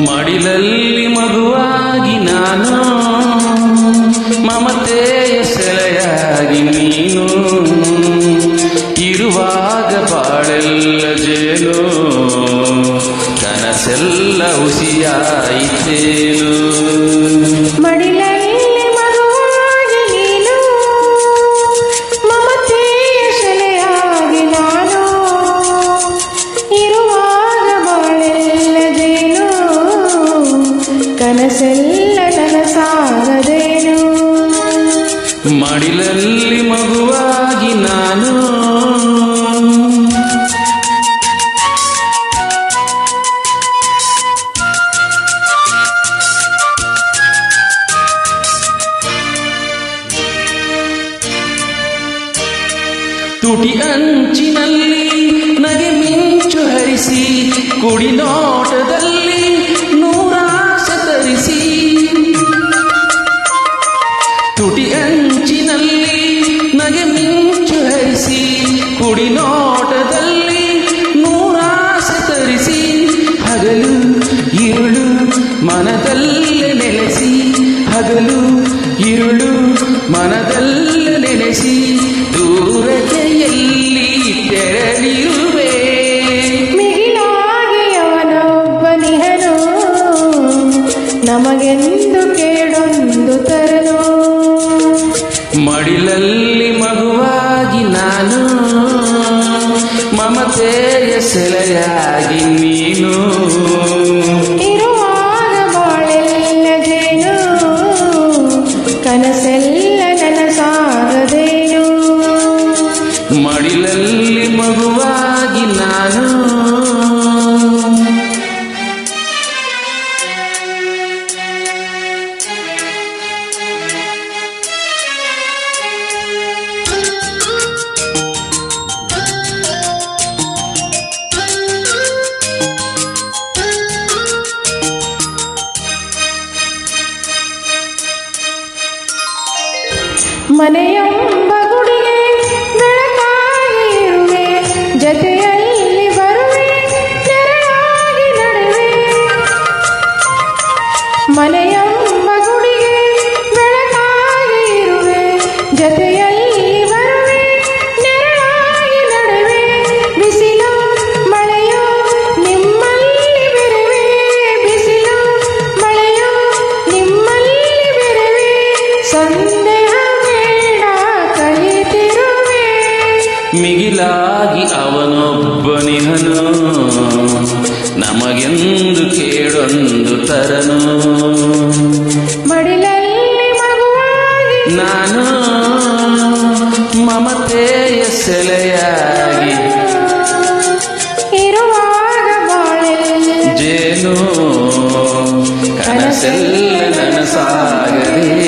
ಮಡಿಲಲ್ಲಿ ಮಗುವಾಗಿ ನಾನು ಮಮತೆಯ ಸೆಲೆಯಾಗಿ ನೀನು. ಇರುವಾಗ ಬಾಳೆಲ್ಲ ಜೇನು ಕನಸೆಲ್ಲ ಹುಸಿಯಾಯಿತೇನು. ಕನಸೆಲ್ಲ ನನಸಾಗದೇನು ಮಡಿಲಲ್ಲಿ ಮಗುವಾಗಿ ನಾನು. ತುಟಿ ಅಂಚಿನಲ್ಲಿ ನಗೆ ಮಿಂಚು ಹರಿಸಿ ಕುಡಿ ನೋಟದಲ್ಲಿ ತುಟಿ ಅಂಚಿನಲ್ಲಿ ನಗೆ ಮಿಂಚು ಹರಿಸಿ ಕುಡಿ ನೋಟದಲ್ಲಿ ನೂರಾಸೆ ತರಿಸಿ ಹಗಲು ഇരുಳು ಮನದಲ್ಲಿ ನೆಲೆಸಿ ಹಗಲು ಮಮತೆಯ ಸೆಲೆಯಾಗಿ ನೀನು. ಇರುವಾಗ ಬಾಳೆಲ್ಲ ಜೇನು ಕನಸೆಲ್ಲ ನನಸಾಗದೇನು ಮಡಿಲಲ್ಲಿ ಮಗುವಾಗಿ ನಾನು. ಮನೆಯೆಂಬ ಗುಡಿಗೆ ಬೆಳಕಾಗಿರುವೆ ಜತೆಯಲ್ಲಿ ಬರುವೆ ನೆರಳಾಗಿ ನಡುವೆ. ಮನೆಯೊಂಬ ಗುಡಿಗೆ ಬೆಳಕಾಗಿ ಇರುವೆ ಮಿಗಿಲಾಗಿ ಅವನೊಬ್ಬನಿಹನು ನಮಗೆಂದು ಕೇಳೊಂದು ತರನು. ನಾನು ಮಮತೆಯ ಸೆಲೆಯಾಗಿ ಜೇನು ಕನಸೆಲ್ಲ ನನಸಾಗದೆ